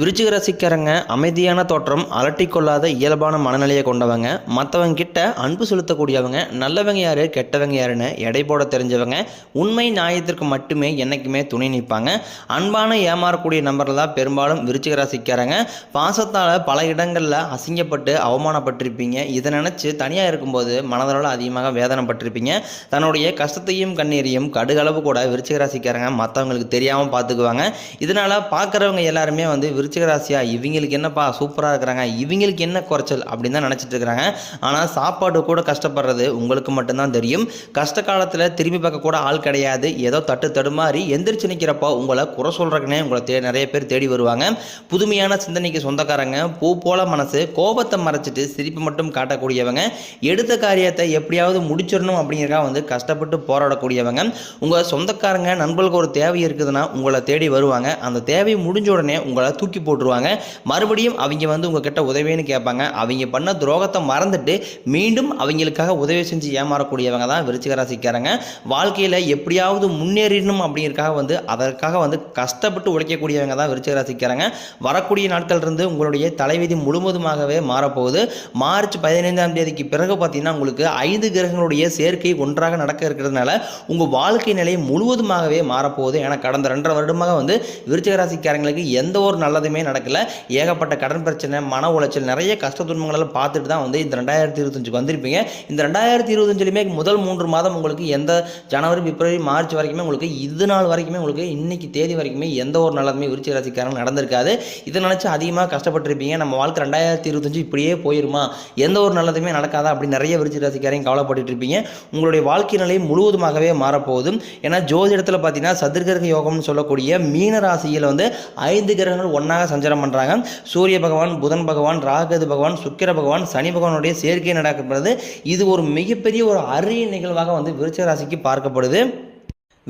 விருச்சிக ராசிக்காரங்க அமைதியான தோற்றம் அலட்டிக்கொள்ளாத இயல்பான மனநிலையை கொண்டவங்க. மற்றவங்க கிட்ட அன்பு செலுத்தக்கூடியவங்க நல்லவங்க யாரு கெட்டவங்க யாருன்னு எடை போட தெரிஞ்சவங்க. உண்மை நியாயத்திற்கு மட்டுமே என்னைக்குமே துணை நிற்பாங்க. அன்பான ஏமாறக்கூடிய நம்பரில் தான் பெரும்பாலும் விருச்சிக ராசிக்காரங்க. பாசத்தால் பல இடங்களில் அசிங்கப்பட்டு அவமானப்பட்டிருப்பீங்க. இதை நினச்சி தனியாக இருக்கும்போது மனதளவில் அதிகமாக வேதனைப்பட்டிருப்பீங்க. தன்னுடைய கஷ்டத்தையும் கண்ணீரையும் கடுகளவு கூட விருச்சிக ராசிக்காரங்க மற்றவங்களுக்கு தெரியாமல் பார்த்துக்குவாங்க இதனால் பார்க்குறவங்க எல்லாருமே வந்து விருச்சிக ராசியா இவங்களுக்கு என்னப்பா சூப்பராக இருக்கிறாங்க இவங்களுக்கு என்ன குறைச்சல் அப்படின்னு தான் நினச்சிட்டு இருக்கிறாங்க. ஆனால் சாப்பாடு கூட கஷ்டப்படுறது உங்களுக்கு மட்டும்தான் தெரியும். கஷ்ட காலத்தில் திரும்பி பார்க்க கூட ஆள் கிடையாது. ஏதோ தட்டு தடுமாறி எந்திரிச்சு நிற்கிறப்போ உங்களை குறை சொல்கிறக்குனே உங்களை தே நிறைய பேர் தேடி வருவாங்க. புதுமையான சிந்தனைக்கு சொந்தக்காரங்க பூ போல மனசு கோபத்தை மறைச்சிட்டு சிரிப்பு மட்டும் காட்டக்கூடியவங்க எடுத்த காரியத்தை எப்படியாவது முடிச்சிடணும் அப்படிங்கிறக்கா வந்து கஷ்டப்பட்டு போராடக்கூடியவங்க. உங்கள் சொந்தக்காரங்க நண்பர்களுக்கு ஒரு தேவை இருக்குதுன்னா உங்களை தேடி வருவாங்க. அந்த தேவை முடிஞ்ச உடனே உங்களை தூக்கி போட்டுருவாங்க. மறுபடியும் அவங்க வந்து உங்ககிட்ட உதவின்னு கேட்பாங்க. அவங்க பண்ண துரோகத்தை மறந்துட்டு மீண்டும் அவங்களுக்காக உதவி செஞ்சு ஏமாறக்கூடியவங்க தான் விருச்சிகராசிக்காரங்க வாழ்க்கையில் எப்படியாவது முன்னேறிடணும் அப்படிங்கிறதுக்காக வந்து அதற்காக வந்து கஷ்டப்பட்டு உழைக்கக்கூடியவங்க தான் விருச்சிகராசிக்காரங்க வரக்கூடிய நாட்கள் இருந்து உங்களுடைய தலைவிதி முழுவதுமாகவே மாறப்போகுது. மார்ச் பதினைந்தாம் தேதிக்கு பிறகு பார்த்தீங்கன்னா உங்களுக்கு ஐந்து கிரகங்களுடைய சேர்க்கை ஒன்றாக நடக்க இருக்கிறதுனால உங்கள் வாழ்க்கை நிலை முழுவதுமாகவே மாறப்போகுது. ஏன்னா கடந்த ரெண்டரை வருடமாக வந்து விருச்சிகராசிக்காரங்களுக்கு எந்த ஒரு நல்லதுமே நடக்கல. ஏகப்பட்ட கடன் பிரச்சனை மன உளைச்சல் நிறைய கஷ்ட துன்பங்களெல்லாம் பார்த்துட்டு தான் வந்து இந்த ரெண்டாயிரத்தி இருபத்தஞ்சுக்கு வந்திருப்பீங்க. இந்த ரெண்டாயிரத்தி இருபத்தஞ்சுலையுமே முதல் மூன்று மாதம் உங்களுக்கு எந்த ஜனவரி பிப்ரவரி மார்ச் வரைக்குமே உங்களுக்கு இது நாள் வரைக்குமே உங்களுக்கு இன்னைக்கு தேதி வரைக்குமே எந்த ஒரு நல்லதுமே விருச்சி ராசிக்காரன் நடந்திருக்காது. இதை நினச்சி அதிகமாக கஷ்டப்பட்டிருப்பீங்க. நம்ம வாழ்க்கை ரெண்டாயிரத்தி இருபத்தஞ்சு இப்படியே போயிருமா? எந்த ஒரு நல்லதுமே நடக்காதா அப்படி நிறைய விருச்சி ராசிக்காரையும் கவலைப்பட்டு இருப்பீங்க. உங்களுடைய வாழ்க்கை நிலை முழுவதுமாகவே மாறப்போகுது. ஏன்னா ஜோதிடத்தில் பார்த்தீங்கன்னா சதுர்கிரக யோகம்னு சொல்லக்கூடிய மீன ராசியில் வந்து ஐந்து கிரகங்கள் ஒன்றாக சஞ்சாரம் பண்ணுறாங்க சூரிய பகவான் புதன் பகவான் ராகது பகவான் சுக்கிர பகவான் சனி பகவானுடைய சேர்க்கை நடக்கப்படுது இது ஒரு மிகப்பெரிய ஒரு அரிய நிகழ்வாக வந்து விருச்ச ராசிக்கு பார்க்கப்படுது.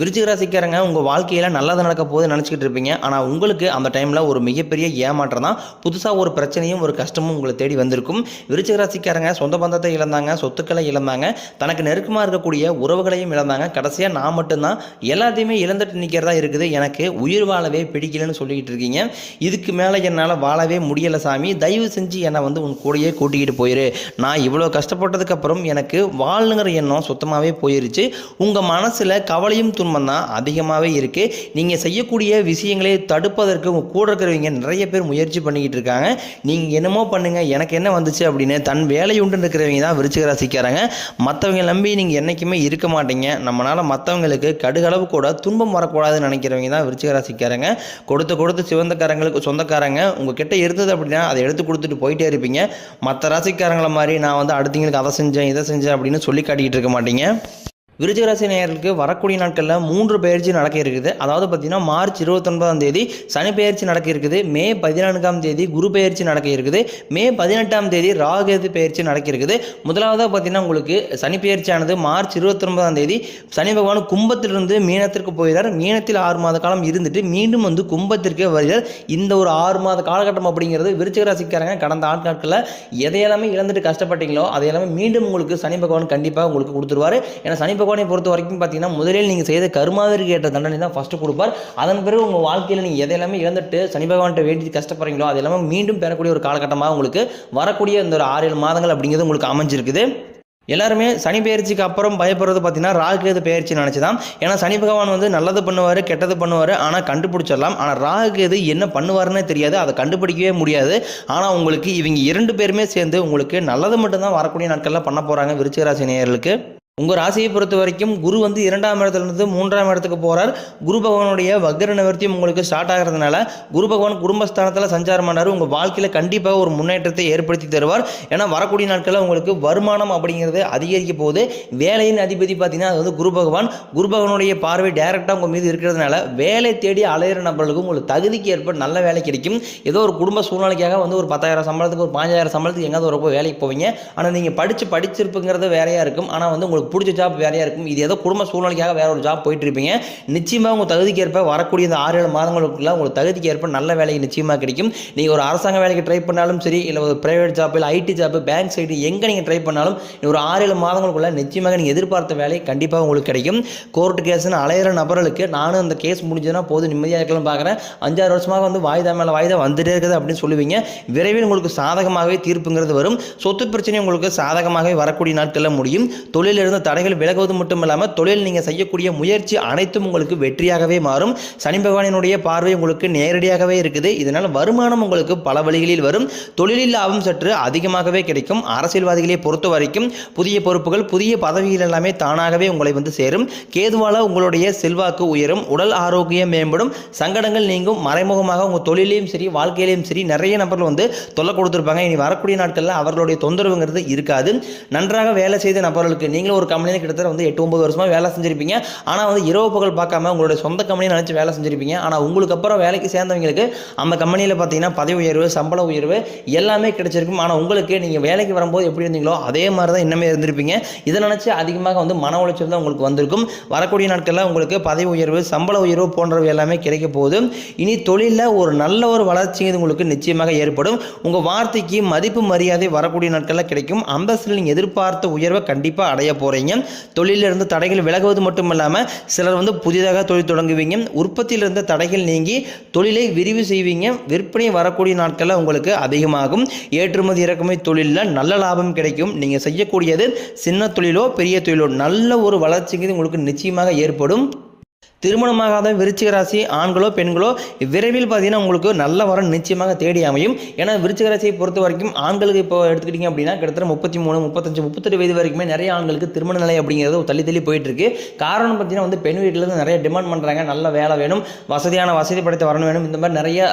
விருச்சிகராசிக்காரங்க உங்கள் வாழ்க்கையில் நல்லது நடக்க போது நினச்சிக்கிட்டு இருப்பீங்க. ஆனால் உங்களுக்கு அந்த டைமில் ஒரு மிகப்பெரிய ஏமாற்றம் தான். புதுசாக ஒரு பிரச்சனையும் ஒரு கஷ்டமும் உங்களை தேடி வந்திருக்கும். விருச்சிகராசிக்காரங்க சொந்த பந்தத்தை இழந்தாங்க சொத்துக்களை இழந்தாங்க. தனக்கு நெருக்கமாக இருக்கக்கூடிய உறவுகளையும் இழந்தாங்க. கடைசியாக நான் மட்டும்தான். எல்லாத்தையுமே இழந்துட்டு நிற்கிறதா இருக்குது. எனக்கு உயிர் வாழவே பிடிக்கலன்னு சொல்லிக்கிட்டு இருக்கீங்க. இதுக்கு மேலே என்னால் வாழவே முடியலை சாமி. தயவு செஞ்சு என்னை வந்து உன் கூடயே கூட்டிக்கிட்டு போயிரு. நான் இவ்வளோ கஷ்டப்பட்டதுக்கப்புறம் எனக்கு வாழணுங்கிற எண்ணம் சுத்தமாகவே போயிருச்சு. உங்கள் மனசில் கவலையும் துன்பம் தான் அதிகமாகவே இருக்குது நீங்கள் செய்யக்கூடிய விஷயங்களை தடுப்பதற்கு உங்கள் கூட இருக்கிறவங்க நிறைய பேர் முயற்சி பண்ணிக்கிட்டு இருக்காங்க. நீங்கள் என்னமோ பண்ணுங்கள் எனக்கு என்ன வந்துச்சு அப்படின்னு தன் வேலையுண்டு இருக்கிறவங்க தான் விருச்சிக ராசிக்காரங்க. மற்றவங்க நம்பி நீங்கள் என்றைக்குமே இருக்க மாட்டீங்க. நம்மளால் மற்றவங்களுக்கு கடுகளவு கூட துன்பம் வரக்கூடாதுன்னு நினைக்கிறவங்க தான் விருச்சிக ராசிக்காரங்க. கொடுத்து கொடுத்து சிவந்தக்காரங்களுக்கு சொந்தக்காரங்க உங்கக்கிட்ட இருந்தது அப்படின்னா அதை எடுத்து கொடுத்துட்டு போயிட்டே இருப்பீங்க. மற்ற ராசிக்காரங்களை மாதிரி நான் வந்து அடுத்தவங்களுக்கு அதை செஞ்சேன் இதை செஞ்சேன் அப்படின்னு சொல்லி காட்டிக்கிட்டு இருக்க மாட்டீங்க. விருச்சிகராசி நேயர்களுக்கு வரக்கூடிய நாட்களில் மூன்று பயிற்சி நடக்க இருக்குது. அதாவது பார்த்தீங்கன்னா மார்ச் இருபத்தொன்பதாம் தேதி சனி பயிற்சி நடக்க இருக்குது. மே பதினான்காம் தேதி குரு பயிற்சி நடக்க இருக்குது. மே பதினெட்டாம் தேதி ராகேது பயிற்சி நடக்க இருக்குது. முதலாவதாக பார்த்தீங்கன்னா உங்களுக்கு சனி பயிற்சியானது மார்ச் இருபத்தொன்பதாம் தேதி சனி பகவான் கும்பத்திலிருந்து மீனத்திற்கு போயிறார். மீனத்தில் ஆறு மாத காலம் இருந்துட்டு மீண்டும் வந்து கும்பத்திற்கே வருகிறார். இந்த ஒரு ஆறு மாத காலகட்டம் அப்படிங்கிறது விருச்சிகராசிக்காரங்க கடந்த கடந்த ஆட்காட்களில் எதையெல்லாமே இழந்துட்டு கஷ்டப்பட்டீங்களோ அதையெல்லாமே மீண்டும் உங்களுக்கு சனி பகவான் கண்டிப்பாக உங்களுக்கு கொடுத்துருவார். ஏன்னா சனி பகவானை பொறுத்த வரைக்கும் பார்த்தீங்கன்னா முதலில் நீங்கள் செய்த கருமாவிற்கு ஏற்ற தண்டனை தான் ஃபஸ்ட்டு கொடுப்பார். அதன் பிறகு உங்கள் வாழ்க்கையில் நீங்கள் எதையெல்லாமே இழந்துட்டு சனி பகவான்கிட்ட வேண்டி கஷ்டப்படுறீங்களோ அது எல்லாமே மீண்டும் பெறக்கூடிய ஒரு காலகட்டமாக உங்களுக்கு வரக்கூடிய இந்த ஒரு ஆறு ஏழு மாதங்கள் அப்படிங்கிறது உங்களுக்கு அமைஞ்சிருக்குது. எல்லாருமே சனி பயிற்சிக்கு அப்புறம் பயப்படுறது பார்த்தீங்கன்னா ராகுகேது பயிற்சி நினச்சி தான் ஏன்னா சனி பகவான் வந்து நல்லது பண்ணுவார் கெட்டது பண்ணுவார் ஆனால் கண்டுபிடிச்சிடலாம். ஆனால் ராகுகேது என்ன பண்ணுவாருன்னே தெரியாது. அதை கண்டுபிடிக்கவே முடியாது. ஆனால் உங்களுக்கு இவங்க இரண்டு பேருமே சேர்ந்து உங்களுக்கு நல்லது மட்டும்தான் வரக்கூடிய நாட்களில் பண்ண போகிறாங்க விருச்சிகராசி நேயர்களுக்கு. உங்கள் ராசியை பொறுத்த வரைக்கும் குரு வந்து இரண்டாம் இடத்துலேருந்து மூன்றாம் இடத்துக்கு போகிறார் குரு பகவானுடைய வக்ர நிவர்த்தியும் உங்களுக்கு ஸ்டார்ட் ஆகிறதுனால குரு பகவான் குடும்பஸ்தானத்தில் சஞ்சாரம் பண்ணார். உங்கள் வாழ்க்கையில் கண்டிப்பாக ஒரு முன்னேற்றத்தை ஏற்படுத்தி தருவார். ஏன்னா வரக்கூடிய நாட்களில் உங்களுக்கு வருமானம் அப்படிங்கிறது அதிகரிக்க போகுது. வேலையின் அதிபதி பார்த்தீங்கன்னா அது வந்து குரு பகவான். குரு பகவானுடைய பார்வை டைரெக்டாக உங்கள் மீது இருக்கிறதுனால வேலை தேடி அலையிற நபர்களுக்கு உங்களுக்கு தகுதிக்கு ஏற்ப நல்ல வேலை கிடைக்கும். ஏதோ ஒரு குடும்ப சூழ்நிலைக்காக வந்து ஒரு பத்தாயிரம் சம்பளத்துக்கு ஒரு பாஞ்சாயிரம் சம்பளத்துக்கு எங்காவது ஒரு வேலைக்கு போவீங்க. ஆனால் நீங்கள் படித்து படிச்சிருப்புங்கிறது வேறையாக இருக்கும். ஆனால் வந்து உங்களுக்கு உங்களுக்கு பிடிச்ச ஜாப் வேறையாக இருக்கும் இது ஏதோ குடும்ப சூழ்நிலைக்காக வேற ஒரு ஜாப் போயிட்டு இருப்பீங்க நிச்சயமாக உங்கள் தகுதிக்கு ஏற்ப வரக்கூடிய இந்த ஆறு ஏழு மாதங்களுக்குள்ள உங்களுக்கு தகுதிக்கு ஏற்ப நல்ல வேலை நிச்சயமாக கிடைக்கும். நீங்கள் ஒரு அரசாங்க வேலைக்கு ட்ரை பண்ணாலும் சரி இல்லை ஒரு ப்ரைவேட் ஜாப் இல்லை ஐடி ஜாப் பேங்க் சைடு எங்கே நீங்கள் ட்ரை பண்ணாலும் ஒரு ஆறு ஏழு மாதங்களுக்குள்ள நிச்சயமாக நீங்கள் எதிர்பார்த்த வேலை கண்டிப்பாக உங்களுக்கு கிடைக்கும். கோர்ட் கேஸ்னு அலையிற நபர்களுக்கு நானும் அந்த கேஸ் முடிஞ்சதுன்னா போதும் நிம்மதியாக இருக்கலாம் பார்க்குறேன் அஞ்சாறு வருஷமாக வந்து வாய்தா மேலே வாய்தா வந்துட்டே இருக்குது அப்படின்னு சொல்லுவீங்க. விரைவில் உங்களுக்கு சாதகமாகவே தீர்ப்புங்கிறது வரும். சொத்து பிரச்சனை உங்களுக்கு சாதகமாகவே வரக்கூடிய நாட்களில் முடியும். தொழிலிருந்து இருந்த தடைகள் விலகுவது மட்டும் இல்லாமல் தொழில் நீங்கள் செய்யக்கூடிய முயற்சி அனைத்தும் உங்களுக்கு வெற்றியாகவே மாறும். சனி பகவானினுடைய பார்வை உங்களுக்கு நேரடியாகவே இருக்குது. இதனால் வருமானம் உங்களுக்கு பல வழிகளில் வரும். தொழிலில் லாபம் சற்று அதிகமாகவே கிடைக்கும். அரசியல்வாதிகளை பொறுத்த வரைக்கும் புதிய பொறுப்புகள் புதிய பதவிகள் எல்லாமே தானாகவே உங்களை வந்து சேரும். கேதுவால உங்களுடைய செல்வாக்கு உயரும். உடல் ஆரோக்கியம் மேம்படும். சங்கடங்கள் நீங்கும். மறைமுகமாக உங்கள் தொழிலையும் சரி வாழ்க்கையிலையும் சரி நிறைய நபர்கள் வந்து தொல்லை கொடுத்துருப்பாங்க. இனி வரக்கூடிய நாட்களில் அவர்களுடைய தொந்தரவுங்கிறது இருக்காது. நன்றாக வேலை செய்த நபர்களுக்கு நீங்களும் ஒரு கம்பெனியில் கிட்டத்தட்ட வந்து எட்டு ஒன்பது வருஷமாக வேலை செஞ்சிருப்பீங்க. ஆனால் வந்து இரவு பகல் பார்க்காம உங்களுடைய சொந்த கம்பெனியை நினச்சி வேலை செஞ்சிருப்பீங்க. ஆனால் உங்களுக்கு அப்புறம் வேலைக்கு சேர்ந்தவங்களுக்கு அந்த கம்பெனியில் பார்த்தீங்கன்னா பதவி உயர்வு சம்பள உயர்வு எல்லாமே கிடைச்சிருக்கும். ஆனால் உங்களுக்கு நீங்கள் வேலைக்கு வரும்போது எப்படி இருந்தீங்களோ அதே மாதிரி தான் இன்னமே இருந்திருப்பீங்க. இதை நினச்சி அதிகமாக வந்து மன உளைச்சல் தான் உங்களுக்கு வந்திருக்கும். வரக்கூடிய நாட்களில் உங்களுக்கு பதவி உயர்வு சம்பள உயர்வு போன்றவை எல்லாமே கிடைக்க போகுது. இனி தொழிலில் ஒரு நல்ல ஒரு வளர்ச்சிங்கிறது உங்களுக்கு நிச்சயமாக ஏற்படும். உங்கள் வார்த்தைக்கு மதிப்பு மரியாதை வரக்கூடிய நாட்களில் கிடைக்கும். அந்தஸ்தில் நீங்கள் எதிர்பார்த்த உயர்வை கண்டிப்பாக அடைய போகிறீங்க தொழிலில் இருந்து தடைகள் விலகுவது மட்டும் இல்லாமல் சிலர் வந்து புதிதாக தொழில் தொடங்குவீங்க. உற்பத்தியில் இருந்த தடைகள் நீங்கி தொழிலை விரிவு செய்வீங்க. விற்பனை வரக்கூடிய நாட்களில் உங்களுக்கு அதிகமாகும். ஏற்றுமதி இறக்குமதி தொழிலில் நல்ல லாபம் கிடைக்கும். நீங்கள் செய்யக்கூடியது சின்ன தொழிலோ பெரிய தொழிலோ நல்ல ஒரு வளர்ச்சிங்கிறது உங்களுக்கு நிச்சயமாக ஏற்படும். திருமணமாகாத விருச்சிக ராசி ஆண்களோ பெண்களோ விரைவில் பார்த்தீங்கன்னா உங்களுக்கு நல்ல வரம் நிச்சயமாக தேடி அமையும். ஏன்னா விருச்சிக ராசியை பொறுத்த வரைக்கும் ஆண்களுக்கு இப்போ எடுத்துக்கிட்டிங்க அப்படின்னா கிட்டத்தட்ட முப்பத்தி மூணு முப்பத்தஞ்சு முப்பத்தெட்டு வயது வரைக்குமே நிறைய ஆண்களுக்கு திருமண நிலை அப்படிங்கிறது தள்ளி தள்ளி போயிட்டு இருக்கு. காரணம் பார்த்தீங்கன்னா வந்து பெண் வீட்டிலேருந்து நிறைய டிமாண்ட் பண்ணுறாங்க நல்ல வேலை வேணும். வசதியான வசதி படைத்த வரணும் வேணும். இந்த மாதிரி நிறைய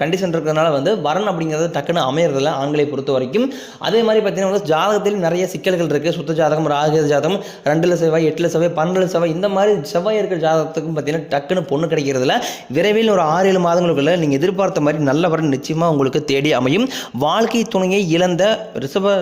கண்டிஷன் இருக்கிறதுனால வந்து வரன் அப்படிங்கிறது டக்குன்னு அமையறதில்ல ஆண்களை பொறுத்த வரைக்கும். அதே மாதிரி பார்த்தீங்கன்னா வந்து ஜாதகத்தில் நிறைய சிக்கல்கள் இருக்குது சுத்த ஜாதகம் ராகு ஜாதகம் ரெண்டில் செவ்வாய் எட்டில் செவ்வாய் பன்னெண்டு செவ்வாய் இந்த மாதிரி செவ்வாய் இருக்கிற ஜாதகத்துக்கும் பார்த்தீங்கன்னா டக்குன்னு பொண்ணு கிடைக்கிறதுல விரைவில் ஒரு ஆறு ஏழு மாதங்களுக்குள்ள நீங்கள் எதிர்பார்த்த மாதிரி நல்ல வரன் நிச்சயமாக உங்களுக்கு தேடி அமையும். வாழ்க்கை துணையை இழந்த ரிஷப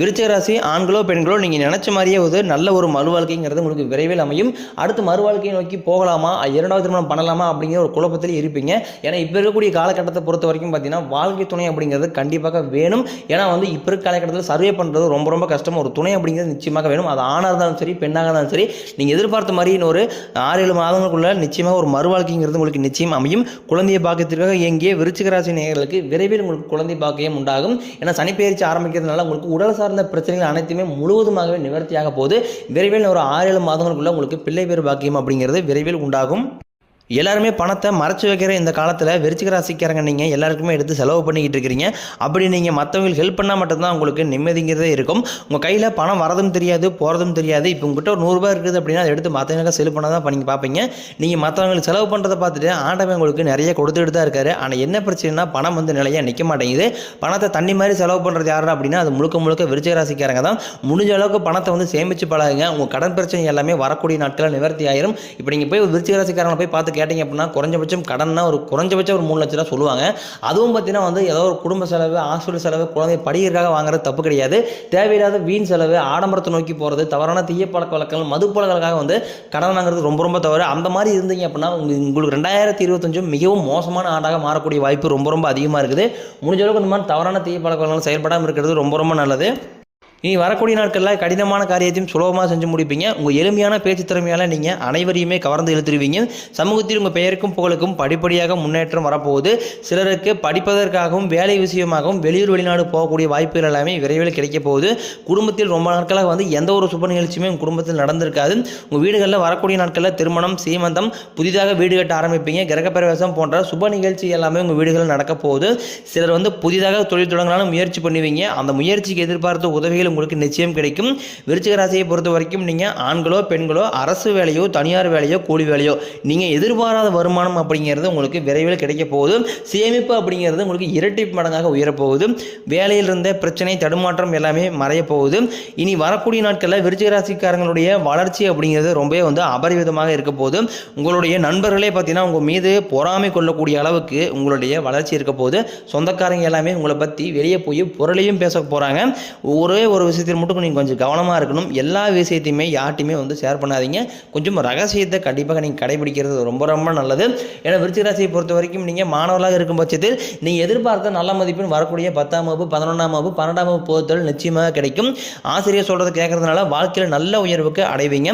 விருச்சராசி ஆண்களோ பெண்களோ நீங்கள் நினச்ச மாதிரியே ஒரு நல்ல ஒரு மறு வாழ்க்கைங்கிறது உங்களுக்கு விரைவில் அமையும். அடுத்து மறு வாழ்க்கையை நோக்கி போகலாமா? இரண்டாவது திருமணம் பண்ணலாமா? அப்படிங்கிற ஒரு குழப்பத்தில் இருப்பீங்க. ஏன்னா இப்போ இருக்கக்கூடிய காலகட்டத்தை பொறுத்த வரைக்கும் பார்த்தீங்கன்னா வாழ்க்கை துணை அப்படிங்கிறது கண்டிப்பாக வேணும். ஏன்னா வந்து இப்போ இருக்க காலகட்டத்தில் சர்வே பண்ணுறது ரொம்ப ரொம்ப கஷ்டம். ஒரு துணை அப்படிங்கிறது நிச்சயமாக வேணும். அது ஆணாக இருந்தாலும் சரி பெண்ணாக இருந்தாலும் சரி நீங்கள் எதிர்பார்த்த மாதிரி இன்னும் ஒரு ஆறு ஏழு மாதங்களுக்குள்ள நிச்சயமாக ஒரு மறு வாழ்க்கைங்கிறது உங்களுக்கு நிச்சயம் அமையும். குழந்தைய பாக்கியத்திற்காக இயங்கிய விருச்சிகராசி நேயர்களுக்கு விரைவில் உங்களுக்கு குழந்தை பாக்கியம் உண்டாகும். ஏன்னா சனிப்பெயர்ச்சி ஆரம்பிக்கிறதுனால உங்களுக்கு உடல் சார்ந்த பிரச்சனைகள் அனைத்துமே முழுவதுமாகவே நிவர்த்தியாக போது விரைவில் ஒரு ஆறு ஏழு மாதங்களுக்குள்ள உங்களுக்கு பிள்ளை பேர் பாக்கியம் அப்படிங்கிறது விரைவில் உண்டாகும். எல்லாருமே பணத்தை மறைச்சு வைக்கிற இந்த காலத்தில் விருச்சிக ராசிக்காரங்க நீங்கள் எல்லாருக்குமே எடுத்து செலவு பண்ணிக்கிட்டு இருக்கிறீங்க. அப்படி நீங்கள் மற்றவங்களுக்கு ஹெல்ப் பண்ணால் மட்டும்தான் உங்களுக்கு நிம்மதிங்கிறதே இருக்கும். உங்கள் கையில் பணம் வரதும் தெரியாது போகிறதும் தெரியாது. இப்போ உங்ககிட்ட ஒரு நூறுரூபா இருக்குது அப்படின்னா அதை எடுத்து மற்றவங்களுக்கு செலவு பண்ணால் தான் பண்ணி பார்ப்பீங்க. நீங்கள் மற்றவங்களுக்கு செலவு பண்ணுறதை பார்த்துட்டு ஆண்டவன் உங்களுக்கு நிறைய கொடுத்துட்டு தான் இருக்காரு. ஆனால் என்ன பிரச்சனைனா பணம் வந்து நிலையாக நிற்க மாட்டேங்குது. பணத்தை தண்ணி மாதிரி செலவு பண்ணுறது யாரு அப்படின்னா அது முழுக்க முழுக்க விருச்சிக ராசிக்காரங்க தான். முடிஞ்ச அளவுக்கு பணத்தை வந்து சேமித்து பழகுங்க. உங்கள் கடன் பிரச்சனை எல்லாமே வரக்கூடிய நாட்களில் நிவர்த்தி ஆயிரும். இப்போ நீங்கள் போய் ஒரு விருச்சிக ராசிக்காரங்களை போய் பார்த்து கேட்டிங்க அப்படின்னா குறைஞ்சபட்சம் கடன்னா ஒரு குறைஞ்சபட்சம் ஒரு மூணு லட்ச ரூபா சொல்லுவாங்க. அதுவும் பார்த்தீங்கன்னா வந்து ஏதோ ஒரு குடும்ப செலவு ஹாஸ்பிட்டல் செலவு குழந்தை படிக்கிறதுக்காக வாங்குறது தப்பு கிடையாது. தேவையில்லாத வீண் செலவு ஆடம்பரத்தை நோக்கி போகிறது தவறான தீய பழக்க வழக்கங்கள் மது பழக்கங்களுக்காக வந்து கடன் வாங்குறது ரொம்ப ரொம்ப தவறு. அந்த மாதிரி இருந்தீங்க அப்படின்னா உங்களுக்கு ரெண்டாயிரத்தி இருபத்தஞ்சும் மிகவும் மோசமான ஆண்டாக மாறக்கூடிய வாய்ப்பு ரொம்ப ரொம்ப அதிகமாக இருக்குது. முடிஞ்ச அளவுக்கு இந்த மாதிரி தவறான தீய பழக்க வழக்கங்கள் செயல்படாமல் இருக்கிறது ரொம்ப ரொம்ப நல்லது. இனி வரக்கூடிய நாட்களில் கடினமான காரியத்தையும் சுலபமாக செஞ்சு முடிப்பீங்க. உங்கள் எளிமையான பேச்சு திறமையால் நீங்கள் அனைவரையுமே கவர்ந்து இழுத்துருவீங்க. சமூகத்தில் உங்கள் பெயருக்கும் புகழுக்கும் படிப்படியாக முன்னேற்றம் வரப்போகுது. சிலருக்கு படிப்பதற்காகவும் வேலை விஷயமாகவும் வெளியூர் வெளிநாடு போகக்கூடிய வாய்ப்புகள் எல்லாமே விரைவில் கிடைக்க போகுது. குடும்பத்தில் ரொம்ப நாட்களாக வந்து எந்த ஒரு சுப நிகழ்ச்சியுமே உங்கள் குடும்பத்தில் நடந்திருக்காது. உங்கள் வீடுகளில் வரக்கூடிய நாட்களில் திருமணம் சீமந்தம் புதிதாக வீடு கட்ட ஆரம்பிப்பீங்க. கிரகப்பிரவேசம் போன்ற சுப நிகழ்ச்சி எல்லாமே உங்கள் வீடுகளில் நடக்க போகுது. சிலர் வந்து புதிதாக தொழில் தொடங்கினாலும் முயற்சி பண்ணுவீங்க. அந்த முயற்சிக்கு எதிர்பார்த்த உதவிகள் உங்களுக்கு நிச்சயம் கிடைக்கும். விருச்சிக ராசியை பொறுத்த வரைக்கும் நீங்கள் ஆண்களோ பெண்களோ அரசு வேலையோ தனியார் வேலையோ கூலி வேலையோ நீங்கள் எதிர்பாராத வருமானம் அப்படிங்கிறது உங்களுக்கு விரைவில் கிடைக்க போகுது. சேமிப்பு அப்படிங்கிறது உங்களுக்கு இரட்டி மடங்காக உயரப்போகுது. வேலையில் இருந்த பிரச்சனை தடுமாற்றம் எல்லாமே மறைய போகுது. இனி வரக்கூடிய நாட்களில் விருச்சிக ராசிக்காரங்களுடைய வளர்ச்சி அப்படிங்கிறது ரொம்பவே வந்து அபரிவிதமாக இருக்க போகுது. உங்களுடைய நண்பர்களே பார்த்தீங்கன்னா உங்கள் மீது பொறாமை கொள்ளக்கூடிய அளவுக்கு உங்களுடைய வளர்ச்சி இருக்க போகுது. சொந்தக்காரங்க எல்லாமே உங்களை பற்றி வெளியே போய் பொருளையும் பேச போகிறாங்க ஒரே ஒரு ஒரு விஷயத்தில் மட்டும் நீங்கள் கொஞ்சம் கவனமாக இருக்கணும். எல்லா விஷயத்தையுமே யார்ட்டையுமே வந்து ஷேர் பண்ணாதீங்க. கொஞ்சம் ரகசியத்தை கண்டிப்பாக நீங்கள் கடைபிடிக்கிறது ரொம்ப ரொம்ப நல்லது. ஏன்னா விருச்சிக ராசியை பொறுத்த வரைக்கும் நீங்கள் மாணவர்களாக இருக்கும் பட்சத்தில் நீங்கள் எதிர்பார்த்த நல்ல மதிப்பெண் வரக்கூடிய பத்தாம் வகுப்பு பதினொன்றாம் வகுப்பு பன்னெண்டாம் வகுப்பு பொறுத்தவரை நிச்சயமாக கிடைக்கும். ஆசிரியர் சொல்கிறது கேட்கறதுனால வாழ்க்கையில் நல்ல உயர்வுக்கு அடைவீங்க.